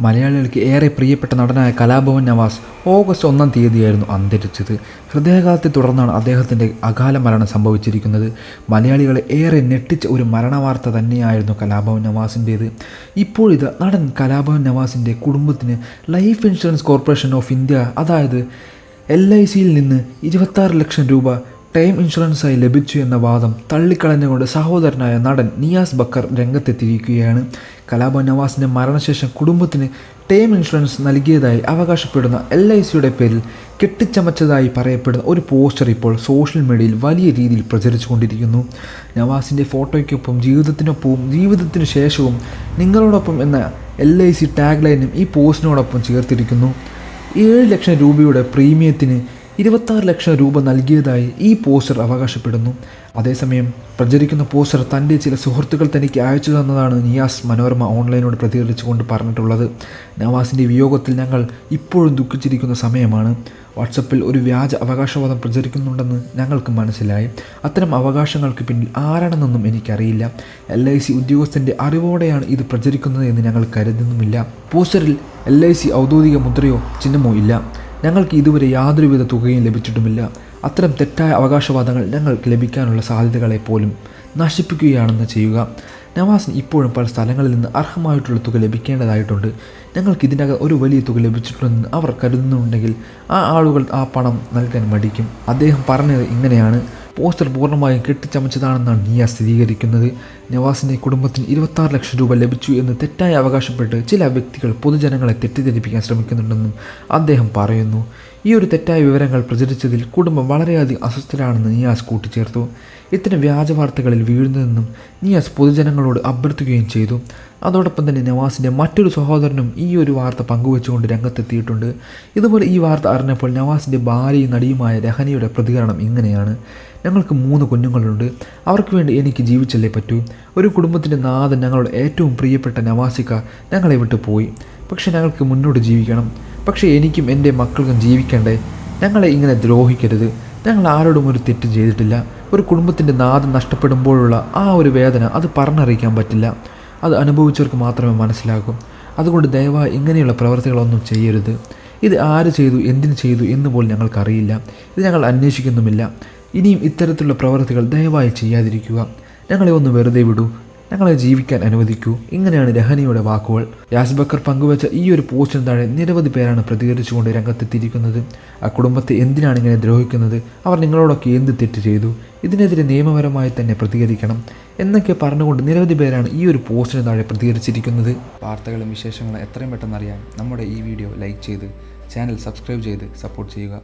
മലയാളികൾക്ക് ഏറെ പ്രിയപ്പെട്ട നടനായ കലാഭവൻ നവാസ് ഓഗസ്റ്റ് ഒന്നാം തീയതിയായിരുന്നു അന്തരിച്ചത്. ഹൃദയാഘാതത്തെ തുടർന്നാണ് അദ്ദേഹത്തിന്റെ അകാല മരണം സംഭവിച്ചിരിക്കുന്നത്. മലയാളികളെ ഏറെ ഞെട്ടിച്ച ഒരു മരണവാർത്ത തന്നെയായിരുന്നു കലാഭവൻ നവാസിന്റേത് ഇപ്പോഴിത് നടൻ കലാഭവൻ നവാസിന്റെ കുടുംബത്തിന് life insurance corporation of India അതായത് എൽ ഐ സിയിൽ നിന്ന് ഇരുപത്താറ് ലക്ഷം രൂപ ടൈം ഇൻഷുറൻസായി ലഭിച്ചു എന്ന വാദം തള്ളിക്കളഞ്ഞുകൊണ്ട് സഹോദരനായ നടൻ നിയാസ് ബക്കർ രംഗത്തെത്തിയിരിക്കുകയാണ്. കലാഭവൻ നവാസിന്റെ മരണശേഷം കുടുംബത്തിന് ടൈം ഇൻഷുറൻസ് നൽകിയതായി അവകാശപ്പെടുന്ന എൽ ഐ സിയുടെ പേരിൽ കെട്ടിച്ചമച്ചതായി പറയപ്പെടുന്ന ഒരു പോസ്റ്റർ ഇപ്പോൾ സോഷ്യൽ മീഡിയയിൽ വലിയ രീതിയിൽ പ്രചരിച്ചുകൊണ്ടിരിക്കുന്നു. നവാസിന്റെ ഫോട്ടോയ്ക്കൊപ്പം ജീവിതത്തിനൊപ്പവും ജീവിതത്തിനു ശേഷവും നിങ്ങളോടൊപ്പം എന്ന എൽ ഐ സി ടാഗ് ലൈനും ഈ പോസ്റ്റിനോടൊപ്പം ചേർത്തിരിക്കുന്നു. ഏഴ് ലക്ഷം രൂപയുടെ പ്രീമിയത്തിന് ഇരുപത്താറ് ലക്ഷം രൂപ നൽകിയതായി ഈ പോസ്റ്റർ അവകാശപ്പെടുന്നു. അതേസമയം പ്രചരിക്കുന്ന പോസ്റ്റർ തന്റെ ചില സുഹൃത്തുക്കൾ തനിക്ക് അയച്ചു തന്നതാണ് നിയാസ് മനോരമ ഓൺലൈനോട് പ്രതികരിച്ചുകൊണ്ട് പറഞ്ഞിട്ടുള്ളത്. നവാസിന്റെ വിയോഗത്തിൽ ഞങ്ങൾ ഇപ്പോഴും ദുഃഖിച്ചിരിക്കുന്ന സമയമാണ്. വാട്സപ്പിൽ ഒരു വ്യാജ അവകാശവാദം പ്രചരിക്കുന്നുണ്ടെന്ന് ഞങ്ങൾക്ക് മനസ്സിലായി. അത്തരം അവകാശങ്ങൾക്ക് പിന്നിൽ ആരാണെന്നൊന്നും എനിക്കറിയില്ല. എൽ ഐ സി ഉദ്യോഗസ്ഥന്റെ അറിവോടെയാണ് ഇത് പ്രചരിക്കുന്നത് എന്ന് ഞങ്ങൾ കരുതുന്നുമില്ല. പോസ്റ്ററിൽ എൽ ഐ സി ഔദ്യോഗിക മുദ്രയോ ചിഹ്നമോ ഇല്ല. ഞങ്ങൾക്ക് ഇതുവരെ യാതൊരുവിധ തുകയും ലഭിച്ചിട്ടുമില്ല. അത്തരം തെറ്റായ അവകാശവാദങ്ങൾ ഞങ്ങൾക്ക് ലഭിക്കാനുള്ള സാധ്യതകളെ പോലും നശിപ്പിക്കുകയാണെന്ന് ചെയ്യുക. നവാസിന് ഇപ്പോഴും പല സ്ഥലങ്ങളിൽ നിന്ന് അർഹമായിട്ടുള്ള തുക ലഭിക്കേണ്ടതായിട്ടുണ്ട്. ഞങ്ങൾക്ക് ഇതിനകം ഒരു വലിയ തുക ലഭിച്ചിട്ടുണ്ടെന്ന് അവർ കരുതുന്നുണ്ടെങ്കിൽ ആ ആളുകൾ ആ പണം നൽകാൻ മടിക്കും. അദ്ദേഹം പറഞ്ഞത് ഇങ്ങനെയാണ്. പോസ്റ്റർ പൂർണമായും കെട്ടിച്ചമച്ചതാണെന്നാണ് നിയ സ്ഥിരീകരിക്കുന്നത്. നവാസിന്റെ കുടുംബത്തിന് ഇരുപത്താറ് ലക്ഷം രൂപ ലഭിച്ചു എന്ന് തെറ്റായി അവകാശപ്പെട്ട് ചില വ്യക്തികൾ പൊതുജനങ്ങളെ തെറ്റിദ്ധരിപ്പിക്കാൻ ശ്രമിക്കുന്നുണ്ടെന്നും അദ്ദേഹം പറയുന്നു. ഈ ഒരു തെറ്റായ വിവരങ്ങൾ പ്രചരിച്ചതിൽ കുടുംബം വളരെയധികം അസ്വസ്ഥരാണെന്ന് നിയാസ് കൂട്ടിച്ചേർത്തു. ഇത്തരം വ്യാജ വാർത്തകളിൽ വീഴുന്നതെന്നും നിയാസ് പൊതുജനങ്ങളോട് അഭ്യർത്ഥിക്കുകയും ചെയ്തു. അതോടൊപ്പം തന്നെ നവാസിന്റെ മറ്റൊരു സഹോദരനും ഈ ഒരു വാർത്ത പങ്കുവെച്ചുകൊണ്ട് രംഗത്തെത്തിയിട്ടുണ്ട്. ഇതുപോലെ ഈ വാർത്ത അറിഞ്ഞപ്പോൾ നവാസിന്റെ ഭാര്യയും നടിയുമായ രഹനയുടെ പ്രതികരണം ഇങ്ങനെയാണ്. ഞങ്ങൾക്ക് മൂന്ന് കുഞ്ഞുങ്ങളുണ്ട്. അവർക്ക് വേണ്ടി എനിക്ക് ജീവിച്ചല്ലേ പറ്റൂ. ഒരു കുടുംബത്തിന്റെ നാഥൻ ഞങ്ങളുടെ ഏറ്റവും പ്രിയപ്പെട്ട നവാസിക്ക ഞങ്ങളെ വിട്ടു പോയി പക്ഷേ ഞങ്ങൾക്ക് മുന്നോട്ട് ജീവിക്കണം. പക്ഷേ എനിക്കും എന്റെ മക്കൾക്കും ജീവിക്കണ്ടേ? ഞങ്ങളെ ഇങ്ങനെ ദ്രോഹിക്കരുത്. ഞങ്ങൾ ആരോടും ഒരു തെറ്റും ചെയ്തിട്ടില്ല. ഒരു കുടുംബത്തിന്റെ നാഥം നഷ്ടപ്പെടുമ്പോഴുള്ള ആ ഒരു വേദന അത് പറഞ്ഞറിയിക്കാൻ പറ്റില്ല. അത് അനുഭവിച്ചവർക്ക് മാത്രമേ മനസ്സിലാകൂ. അതുകൊണ്ട് ദയവായി ഇങ്ങനെയുള്ള പ്രവർത്തികളൊന്നും ചെയ്യരുത്. ഇത് ആര് ചെയ്തു എന്തിനു ചെയ്തു എന്ന് പോലും ഞങ്ങൾക്കറിയില്ല. ഇത് ഞങ്ങൾ അന്വേഷിക്കുന്നുമില്ല. ഇനിയും ഇത്തരത്തിലുള്ള പ്രവർത്തികൾ ദയവായി ചെയ്യാതിരിക്കുക. ഞങ്ങളെ ഒന്ന് വെറുതെ വിടൂ. ഞങ്ങളെ ജീവിക്കാൻ അനുവദിക്കൂ. ഇങ്ങനെയാണ് രഹനിയുടെ വാക്കുകൾ. യാസ്ബക്കർ പങ്കുവച്ച ഈ ഒരു പോസ്റ്റിന് താഴെ നിരവധി പേരാണ് പ്രതികരിച്ചുകൊണ്ട് രംഗത്തെത്തിയിരിക്കുന്നത്. ആ കുടുംബത്തെ എന്തിനാണ് ഇങ്ങനെ ദ്രോഹിക്കുന്നത്? അവർ നിങ്ങളോടൊക്കെ എന്ത് തെറ്റ് ചെയ്തു? ഇതിനെതിരെ നിയമപരമായി തന്നെ പ്രതികരിക്കണം എന്നൊക്കെ പറഞ്ഞുകൊണ്ട് നിരവധി പേരാണ് ഈ ഒരു പോസ്റ്റിന് താഴെ പ്രതികരിച്ചിരിക്കുന്നത്. വാർത്തകളും വിശേഷങ്ങളും എത്രയും പെട്ടെന്ന് അറിയാൻ നമ്മുടെ ഈ വീഡിയോ ലൈക്ക് ചെയ്ത് ചാനൽ സബ്സ്ക്രൈബ് ചെയ്ത് സപ്പോർട്ട് ചെയ്യുക.